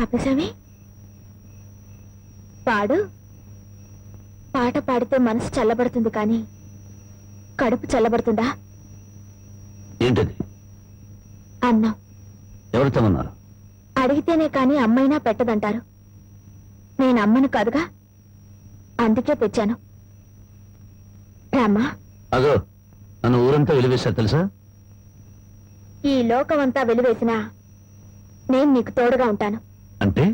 ఆపేశామి పాడు. పాట పాడితే మనసు చల్లబడుతుంది కానీ కడుపు చల్లబడుతుందా? ఏంటది? అన్నం. ఎవరు తమన్నారు అడిగితేనే కాని అమ్మైనా పెట్టదంటారు. నేను అమ్మను కాదుగా? అందుకే తెచ్చాను. రామ్మా. అగో నన్ను ఊరంతా వెలివేశారు తెలుసా? ఈ లోకమంతా వెలివేసినా నేను నీకు తోడుగా ఉంటాను. అంటే?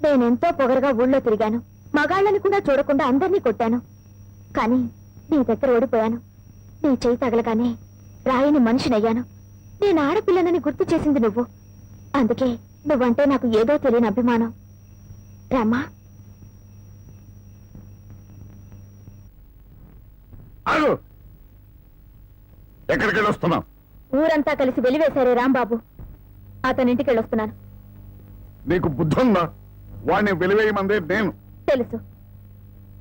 నేనెంతో పొగరగా ఊళ్ళో తిరిగాను. మగాళ్ళని కూడా చూడకుండా అందరినీ కొట్టాను. కానీ నీ దగ్గర ఓడిపోయాను. నీ చేయి తగలగానే రాయని మనిషినయ్యాను. నేను ఆడపిల్లనని గుర్తు చేసింది నువ్వు. అందుకే నువ్వంటే నాకు ఏదో తెలియని అభిమానం. రామ్మా ఆగు! ఎక్కడికి ఊరంతా కలిసి వెలివేశారే రాంబాబు. అతనింటికి వెళ్ళొస్తున్నాను నీకు బుద్ధి ఉందా వాడిని వెలివేయమందే నేను. తెలుసు.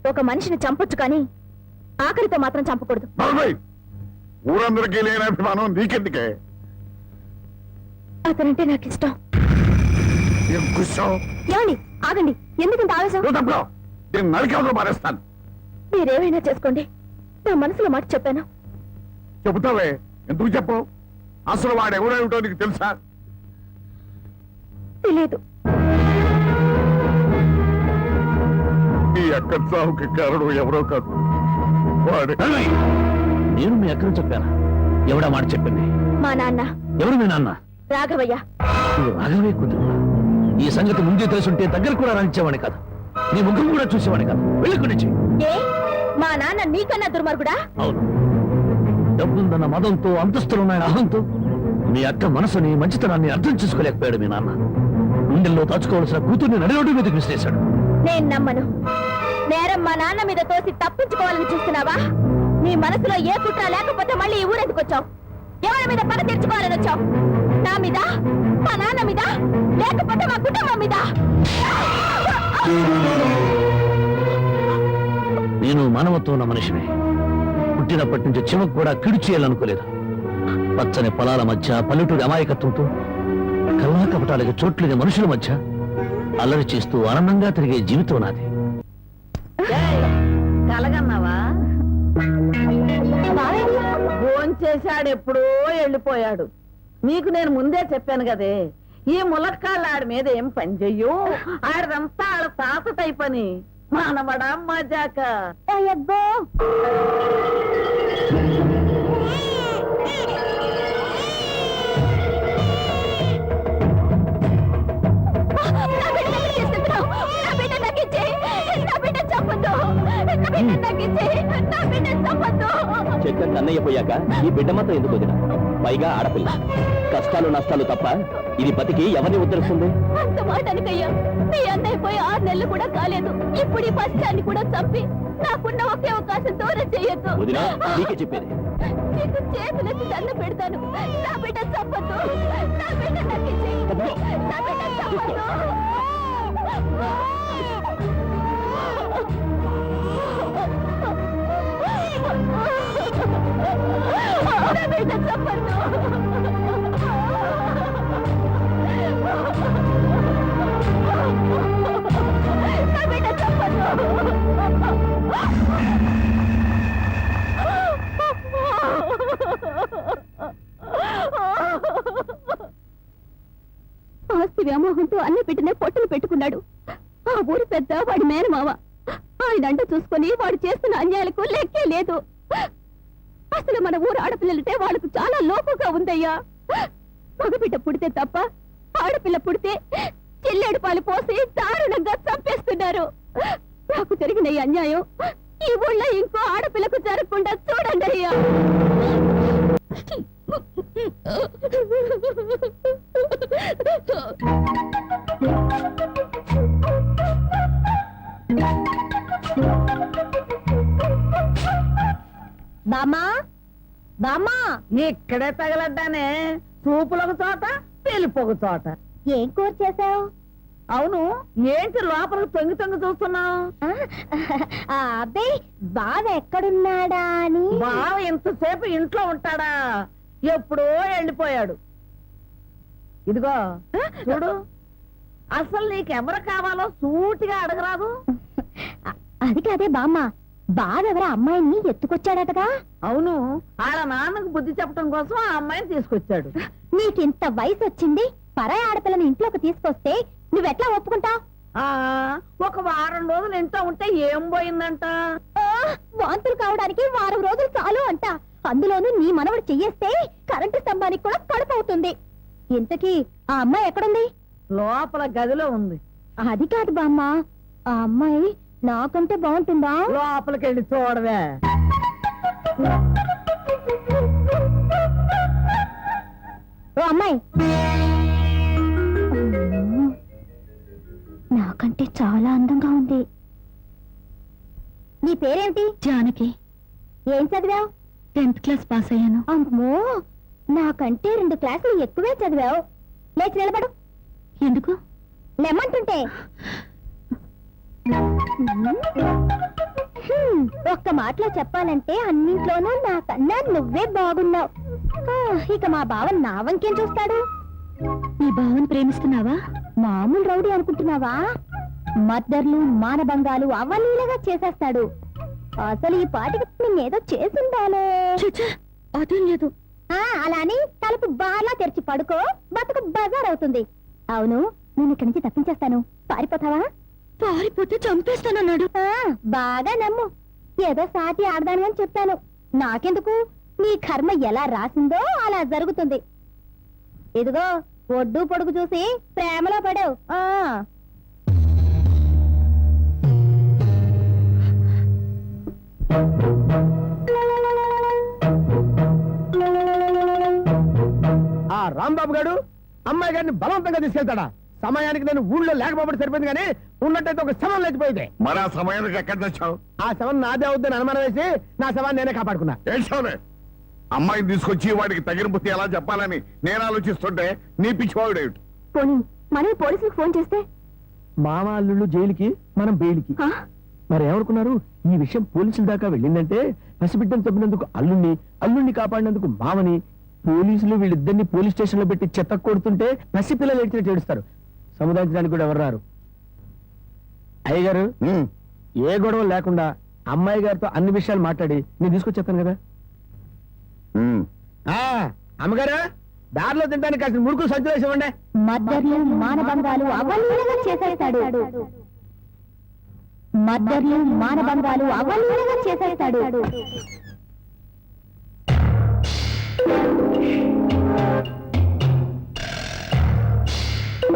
ఒక మనిషిని చంపొచ్చు కానీ ఆఖరితో మాత్రం చంపకూడదు. ఊరందరికీ లేని అభిమానం నీకెందుకే? అతనంటే నాకు ఇష్టం ఏమండి ఆగండి. ఎందుకంత ఆవేశం? నేను మారేస్తాను మీరేమైనా చేసుకోండి. నా మనసులో మాట చెప్పాను. చెబుతావే? ఎందుకు చెప్పు అసలు వాడు ఎవడేమిటో నీకు తెలుసా? తెలియదు అక్క చావుకి కారణం ఎవరో కాదు. వాడే. నేను మీ అక్కడ చెప్పాను? ఎవడా మాట చెప్పింది? మా నాన్న. ఎవరు మీ నాన్న? రాఘవయ్య. నువ్వు రాఘవే కూతురు. ఈ సంగతి ముందే తెలుసుంటే దగ్గర కూడా రానిచ్చేవాడి కాదు. నీ ముఖం కూడా చూసేవాడి కాదు. వెళ్ళి నుంచి. ఏ? మా నాన్న నీకన్నా దుర్మార్గుడా? అవును. డబ్బుందన్న మదంతో అంతస్తులున్నాయన అహంతో మీ అక్క మనసుని మంచితనాన్ని అర్థం చేసుకోలేకపోయాడు మీ నాన్న. గుండెల్లో దాచుకోవాల్సిన కూతుర్ని నడిరోడ్డు మీదకి విసిరేశాడు. నేను నమ్మను. నేరం మా నాన్న మీద తోసి తప్పించుకోవాలని చూస్తున్నావా? నీ మనసులో ఏ కుట్ర లేకపోతే మళ్ళీ ఈ ఊరెందుకు వచ్చావు? ఎవరి మీద పగ తీర్చుకోవాలని వచ్చావు? నా మీద? మా నాన్న మీద? లేకపోతే మా కుటుంబం మీద? నేను మానవత్వం ఉన్న మనిషిని. పుట్టినప్పటి నుంచి చివకు కూడా కిడు చేయాలనుకోలేదు. పచ్చని పొలాల మధ్య పల్లెటూరి అమాయకత్వంతో కల్లా కపటాలకు చోట్లేని మనుషుల మధ్య అల్లరి చేస్తూ ఆనందంగా తిరిగే జీవితం నాది. కలగన్నావా? భోంచేశాడు ఎప్పుడో వెళ్ళిపోయాడు. నీకు నేను ముందే చెప్పాను కదే ఈ ములక్కాళ్ళు ఆడి మీద ఏం పని చెయ్యు? ఆడదంతా ఆడ తాత టైపని మానవడా మజాక. అయ్యబ్బో చక్కని అన్నయ్య పోయాక ఈ బిడ్డ మాత్రం ఎందుకు వదిన? పైగా ఆడపిల్ల. కష్టాలు నష్టాలు తప్ప ఇది బతికి ఎవరిని ఉద్ధరిస్తుంది? అంత మాట అనకయ్యా మీ అన్నయ్య పోయి ఆరు నెలలు కూడా కాలేదు. ఇప్పుడు ఈ పశ్చాన్ని కూడా చంపి నాకున్న ఒకే అవకాశం దూరం చేయొద్దు. వదిన నీకే చెప్పేది. నీకు చేతులెత్తి దండ పెడతాను. నా బిడ్డ చంపొద్దు. నా బిడ్డ నాకు. నా బిడ్డ చంపొద్దు. ఆస్తి వ్యామోహంతో అన్ని పెట్టిన పొట్టలు పెట్టుకున్నాడు. ఆ ఊరి పెద్ద వాడి మేనమావ. ఆయనంట చూసుకొని వాడు చేస్తున్న అన్యాయాలకు లెక్కే లేదు. అసలు మన ఊరు ఆడపిల్లలంటే వాళ్ళకు చాలా లోపుగా ఉందయ్యా. మగబిడ్డ పుడితే తప్ప ఆడపిల్ల పుడితే చెల్లెడు పాలు పోసి దారుణంగా చంపేస్తున్నారు. నాకు జరిగిన ఈ అన్యాయం ఈ ఊళ్ళో ఇంకో ఆడపిల్లకు జరగకుండా ఇక్కడే తగలడ్డానే చూపులు ఒక చోట తెలుపు ఒక చోట. ఏం కూర చేసావు అవును ఏంటి లోపలికి తొంగి తొంగి చూస్తున్నావు? అబ్బాయి బావ ఎక్కడున్నాడా అని. బావ ఇంతసేపు ఇంట్లో ఉంటాడా? ఎప్పుడో వెళ్ళిపోయాడు. ఇదిగో చూడు. అసలు నీకెవరు కావాలో సూటిగా అడగరాదు. అది కాదే బామ్మ. బావెవరా అమ్మాయిని ఎత్తుకొచ్చాడటగా? అవును వాళ్ళ నాన్నకు బుద్ధి చెప్పడం కోసం ఆ అమ్మాయిని తీసుకొచ్చాడు. నీకింత వయసు వచ్చింది పరాయి ఆడపిల్లని ఇంట్లోకి తీసుకొస్తే నువ్వెట్లా ఒప్పుకుంటావు? ఆ ఒక వారం రోజులు ఇంట్లో ఉంటే ఏం పోయిందంట? వాంతులు కావడానికి వారం రోజులు చాలు అంట. అందులోనూ నీ మనవడు చెయ్యేస్తే కరెంటు స్తంభానికి కూడా కడుపు అవుతుంది. ఇంతకీ ఆ అమ్మాయి ఎక్కడుంది? లోపల గదిలో ఉంది. అది కాదు బామ్మ. ఆ అమ్మాయి నాకంటే బాగుంటుందా? లోపలికి వెళ్ళి చూడవే. ఓ అమ్మాయి. అమ్మో, నాకంటే చాలా అందంగా ఉంది. నీ పేరేమిటి? జానకి. ఏం చదివావు? టెన్త్ క్లాస్ పాస్ అయ్యాను. అమ్మో. నాకంటే రెండు క్లాసులు ఎక్కువే చదివావు. లేచి నిలబడు. ఎందుకు? లెమ్మంటుంటే. ఒక్క మాటలో చెప్పాలంటే అన్నింట్లోనూ నాకన్నా నువ్వే బాగున్నావు. ఇక మా బావ నా వంకేం చూస్తాడు? నీ బావని ప్రేమిస్తున్నావా? మామూలు రౌడీ అనుకుంటున్నావా? మద్దర్లు మానభంగాలు అవలీలగా చేసేస్తాడు. అసలు ఈ పాటికి నిన్నేదో చేసిందాలే అదేం లేదు. అలా అని తలుపు బార్లా తెరిచి పడుకో బతుకు బజార్ అవుతుంది అవును నేను ఇక్కడి నుంచి తప్పించేస్తాను. పారిపోతావా? పారిపోతే చంపేస్తానన్నాడు. బాగా నమ్ము. ఏదో సాటి ఆడదాను అని చెప్పాను. నాకెందుకు? నీ కర్మ ఎలా రాసిందో అలా జరుగుతుంది. ఇదిగో ఒడ్డు పొడుగు చూసి ప్రేమలో పడావు. ఆ. ఆ రాంబాబు గారు అమ్మాయి గారిని బలవంతంగా తీసుకెళ్తాడా? సమయానికి నేను ఊళ్ళో లేకపోతే సరిపోయింది కానీ ఉన్నట్టయితే ఒక శవం లేచిపోయింది. మరి ఆ సమయానికి ఎక్కడ తెచ్చావు ఆ శవం నాదే అవుద్దని అనుమానం వేసి నా శవాన్ని నేనే కాపాడుకున్నా. ఏడ్చావులే అమ్మాయిని తీసుకొచ్చి వాడికి తగిన బుద్ధి ఎలా చెప్పాలని నేను ఆలోచిస్తుంటే నీ పిచ్చివాడు పోనీ మనం పోలీసులకు ఫోన్ చేస్తే? మామ అల్లుళ్ళు జైలుకి మనం బెయిల్కి. ఆ? మరి ఏమనుకున్నారు? ఈ విషయం పోలీసుల దాకా వెళ్ళిందంటే పసిబిడ్డను తప్పినందుకు అల్లుణ్ణి అల్లుణ్ణి కాపాడినందుకు మామని పోలీసులు వీళ్ళిద్దరిని పోలీస్ స్టేషన్లో పెట్టి చెత్త కొడుతుంటే పసిపిల్లలు ఏడ్చినట్టు ఏడుస్తారు. సముదాయించడానికి కూడా ఎవరు రారు. అయ్యగారు ఏ గొడవ లేకుండా అమ్మాయి గారితో అన్ని విషయాలు మాట్లాడి నేను తీసుకొచ్చేస్తాను కదా. ఆ అమ్మగారు దారిలో తింటానికి కాసిన ముడుకులు సంచులు వేసి ఇవ్వండి. మద్దర్లు మానభంగాలు అవలీలగా చేసేస్తాడు. మద్దర్లు మానభంగాలు అవలీలగా చేసేస్తాడు.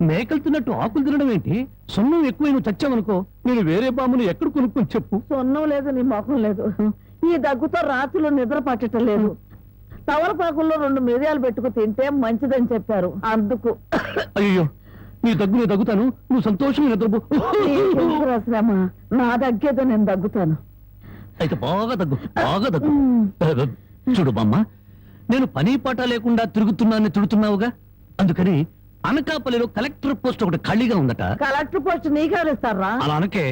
మేకలు తిన్నట్టు ఆకులు తినడం ఏంటి? సొన్నం ఎక్కువ నువ్వు చచ్చావనుకో నేను వేరే బామ్మను ఎక్కడ కొనుక్కొని చెప్పు. సొన్నం లేదు నీ ముఖం లేదు. ఈ దగ్గుతో రాత్రులు నిద్ర పట్టడం లేదు. తవలపాకుల్లో రెండు మిరియాలు పెట్టుకు తింటే మంచిదని చెప్పారు. అందుకు అయ్యో నీ దగ్గు నేను దగ్గుతాను నువ్వు సంతోషంగా నిద్రపో. శ్రమ నా దగ్గేదో నేను దగ్గుతాను. అయితే బాగా దగ్గు బాగా దగ్గు. చూడు బామ్మ నేను పని పాట లేకుండా తిరుగుతున్నానని తిడుతున్నావుగా? అందుకని అనకాపల్లిలో కలెక్టర్ పోస్ట్ ఒకటి ఖాళీగా ఉందట. కలెక్టర్ పోస్ట్ నీకెవరిస్తారా అలా అనకే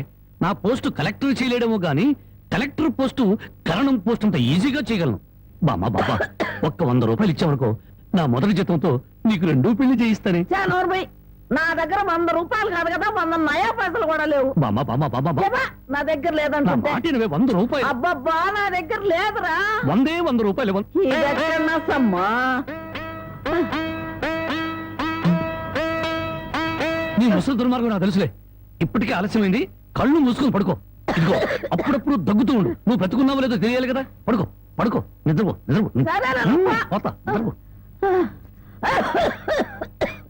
నా పోస్టు కలెక్టర్ చేయలేడేమో గాని కలెక్టర్ పోస్టు కరణం పోస్ట్ అంత ఈజీగా చేయగలను. బామ్మ బాబా ఒక్క వంద రూపాయలు ఇచ్చావనుకో నా మొదటి జీతంతో నీకు రెండూ పెళ్ళి చేయిస్తానే. నా దగ్గర వంద రూపాయలు కాదు కదా వంద నయా పైసలు కూడా లేవు. నా దగ్గర వినవే, వంద రూపాయలు. అబ్బబ్బా నా దగ్గర లేదురా. వందే వంద రూపాయలు ముసలి దుర్మార్గం నాకు తెలుసులే. ఇప్పటికే ఆలస్యమైంది. కళ్ళు మూసుకొని పడుకో. ఇదిగో అప్పుడప్పుడు దగ్గుతూ ఉండు. నువ్వు బ్రతుకున్నావో లేదో తెలియాలి కదా? పడుకో పడుకో. నిద్రపో నిద్రపో. పోతా నిద్రపో.